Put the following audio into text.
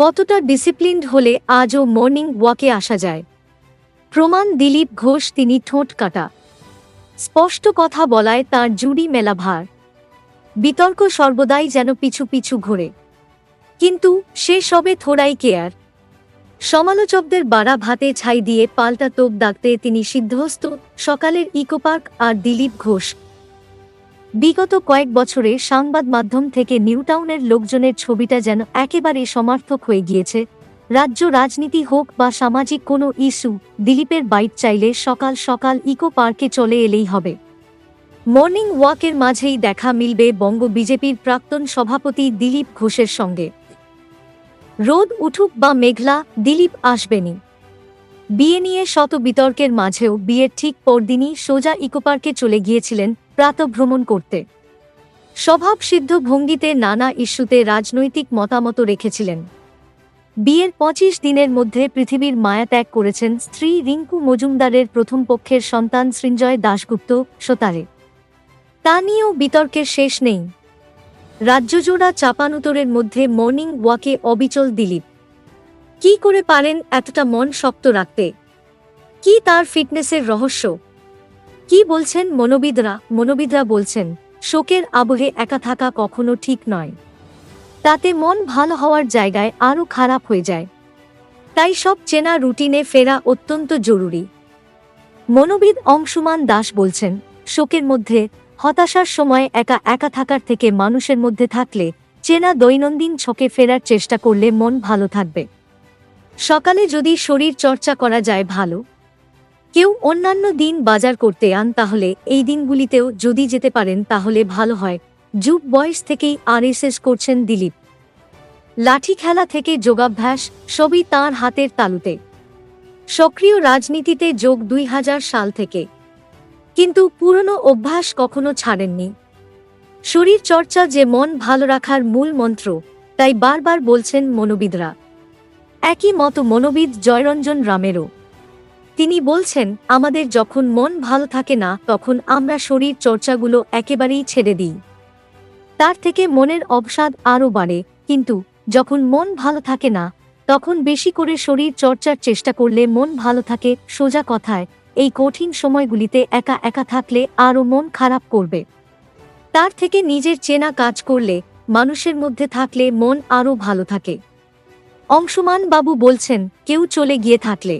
কতটা ডিসিপ্লিনড হলে আজও মর্নিং ওয়াকে আসা যায়। প্রমাণ দিলীপ ঘোষ তিনি ঠোঁট কাটা। স্পষ্ট কথা বলায় তার জুড়ি মেলা ভার। বিতর্ক সর্বদাই যেন পিছু পিছু ঘোরে। কিন্তু সে সবে থোড়াই কেয়ার। সমালোচকদের বাড়া ভাতে ছাই দিয়ে পাল্টা তোপ ডাকতে তিনি সিদ্ধহস্ত সকালের ইকোপার্ক আর দিলীপ ঘোষ বিগত কয়েক বছরে সংবাদ মাধ্যম থেকে নিউটাউনের লোকজনের ছবিটা যেন একেবারে সমার্থক হয়ে গিয়েছে। রাজ্য রাজনীতি হোক বা সামাজিক কোনো ইস্যু, দিলীপের বাইট চাইলে সকাল সকাল ইকো পার্কে চলে এলেই হবে। মর্নিং ওয়াকের মাঝেই দেখা মিলবে বঙ্গ বিজেপির প্রাক্তন সভাপতি দিলীপ ঘোষের সঙ্গে। রোদ উঠুক বা মেঘলা, দিলীপ আসবেনি বিয়ে নিয়ে শত বিতর্কের মাঝেও বিয়ের ঠিক পরদিনই সোজা ইকোপার্কে চলে গিয়েছিলেন প্রাতভ্রমণ করতে। স্বভাবসিদ্ধ ভঙ্গিতে নানা ইস্যুতে রাজনৈতিক মতামত রেখেছিলেন। বিয়ের পঁচিশ দিনের মধ্যে পৃথিবীর মায়া ত্যাগ করেছেন স্ত্রী রিঙ্কু মজুমদারের প্রথম পক্ষের সন্তান সৃঞ্জয় দাশগুপ্ত সোতারে। তা নিয়েও বিতর্কের শেষ নেই। রাজ্যজোড়া চাপানুতরের মধ্যে মর্নিং ওয়াকে অবিচল দিলীপ। কি করে পারেন এতটা মন শক্ত রাখতে? কি তার ফিটনেসের রহস্য? কি বলছেন মনোবিদরা? মনোবিদরা বলছেন, শোকের আবহে একা থাকা কখনো ঠিক নয়। তাতে মন ভালো হওয়ার জায়গায় আরও খারাপ হয়ে যায়। তাই সব চেনা রুটিনে ফেরা অত্যন্ত জরুরি। মনোবিদ অংশুমান দাস বলছেন, শোকের মধ্যে, হতাশার সময় একা একা থাকার থেকে মানুষের মধ্যে থাকলে চেনা দৈনন্দিন ছকে ফেরার চেষ্টা করলে মন ভালো থাকবে। সকালে যদি শরীর চর্চা করা যায় ভালো, কেউ অন্যান্য দিন বাজার করতে আন তাহলে এই দিনগুলিতেও যদি যেতে পারেন তাহলে ভালো হয়। যুব বয়স থেকেই আরএসএস করছেন দিলীপ। লাঠি খেলা থেকে যোগাভ্যাস সবই তাঁর হাতের তালুতে। সক্রিয় রাজনীতিতে যোগ দুই হাজার সাল থেকে। কিন্তু পুরনো অভ্যাস কখনো ছাড়েননি। শরীর চর্চা যে মন ভালো রাখার মূল মন্ত্র, তাই বারবার বলছেন মনোবিদরা। একই মতো মনোবিদ জয়রঞ্জন রামেরও। তিনি বলছেন, আমাদের যখন মন ভালো থাকে না, তখন আমরা শরীর চর্চাগুলো একেবারেই ছেড়ে দিই। তার থেকে মনের অবসাদ আরও বাড়ে। কিন্তু যখন মন ভালো থাকে না, তখন বেশি করে শরীর চর্চার চেষ্টা করলে মন ভালো থাকে সোজা কথায়, এই কঠিন সময়গুলিতে একা একা থাকলে আরও মন খারাপ করবে। তার থেকে নিজের চেনা কাজ করলে, মানুষের মধ্যে থাকলে মন আরও ভালো থাকে। অংশুমান বাবু বলছেন কেউ চলে গিয়ে থাকলে।